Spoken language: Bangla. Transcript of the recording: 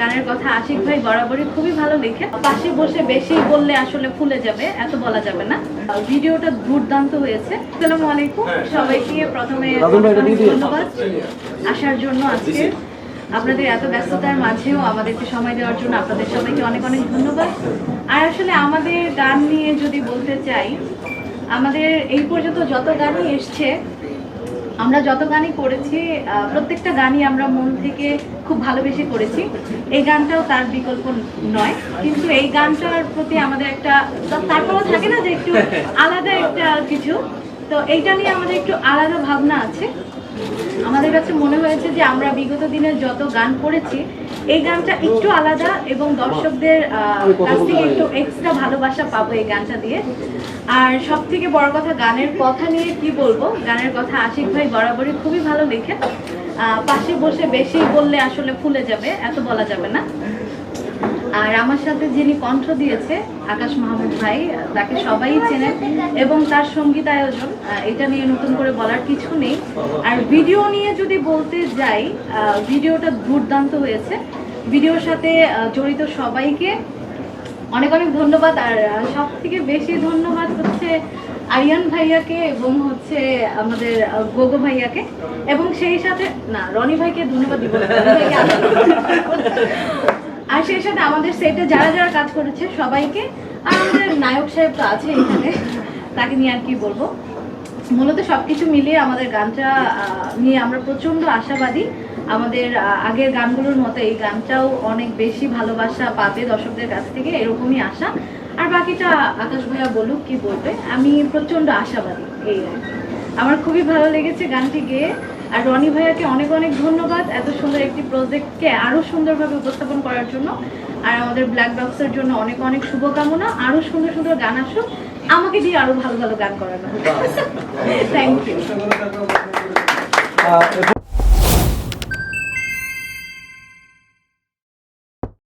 গানের কথা আশিক ভাই বরাবরই খুবই ভালো লেখে পাশে বসে বেশি বললে আসলে ফুলে যাবে এত বলা যাবে না। ভিডিওটা দুর্দান্ত হয়েছে। আসসালামু আলাইকুম। সবাইকে প্রথমে। ধন্যবাদ। আসার জন্য আজকে আপনাদের এত ব্যস্ততার মাঝেও আমাদেরকে সময় দেওয়ার জন্য আপনাদের সবাইকে অনেক অনেক ধন্যবাদ। আর আসলে আমাদের গান নিয়ে যদি বলতে চাই আমাদের এই পর্যন্ত যত গানই এসছে আমরা যত গানই করেছি প্রত্যেকটা গানই আমরা মন থেকে খুব ভালোবেসে করেছি। এই গানটাও তার বিকল্প নয়, কিন্তু এই গানটার প্রতি আমাদের একটা, তারপরেও থাকে না যে একটু আলাদা একটা কিছু। তো এইটা নিয়ে আমাদের একটু আলাদা ভাবনা আছে। আমাদের কাছে মনে হয়েছে যে আমরা বিগত দিনের যত গান করেছি এই গানটা একটু আলাদা এবং দর্শকদের কাছ থেকে একটু এক্সট্রা ভালোবাসা পাবো এই গানটা দিয়ে। আর সব থেকে বড় কথা গানের কথা নিয়ে কি বলব? গানের কথা আশিক ভাই বরাবরই খুবই ভালো লেখে আহ, পাশে বসে বেশি বললে আসলে ফুলে যাবে এত বলা যাবে না। আর আমার সাথে যিনি কণ্ঠ দিয়েছে, আকাশ মাহমুদ ভাই, তাকে সবাই চেনেন এবং তার সংগীত আয়োজন এটা নিয়ে নতুন করে বলার কিছু নেই। আর ভিডিও নিয়ে যদি বলতে যাই ভিডিওটা দুর্দান্ত হয়েছে। ভিডিওর সাথে জড়িত সবাইকে অনেক অনেক ধন্যবাদ। আর সব থেকে বেশি ধন্যবাদ হচ্ছে আরিয়ান ভাইয়াকে এবং হচ্ছে আমাদের গোগো ভাইয়াকে। এবং সেই সাথে, না, রনি ভাইকে ধন্যবাদ দিব না, রনি ভাইকে আলাদা- সেই সাথে আমাদের সেটে যারা যারা কাজ করেছে সবাইকে, আর আমাদের নায়ক সাহেব তো আছে এখানে, তাকে নিয়ে আর কি বলব? মূলত মিলিয়ে আমাদের গানটা নিয়ে আমরা আশাবাদী। আমাদের আগের গানগুলোর মতো এই গানটাও অনেক বেশি ভালোবাসা পাবে দর্শকদের কাছ থেকে, এরকমই আশা। আর বাকিটা আকাশ ভাইয়া বলুক, কি বলবে? আমি প্রচণ্ড আশাবাদী, এই আমার খুবই ভালো লেগেছে গানটি গেয়ে। আর রনি ভাইয়াকে অনেক অনেক ধন্যবাদ এত সুন্দর একটি প্রজেক্টকে আরও সুন্দরভাবে উপস্থাপন করার জন্য। আর আমাদের ব্ল্যাক বক্সের জন্য অনেক অনেক শুভকামনা আরও সুন্দর সুন্দর গান আসুক আমাকে দিয়ে আরও ভালো ভালো গান করানো থ্যাংক ইউ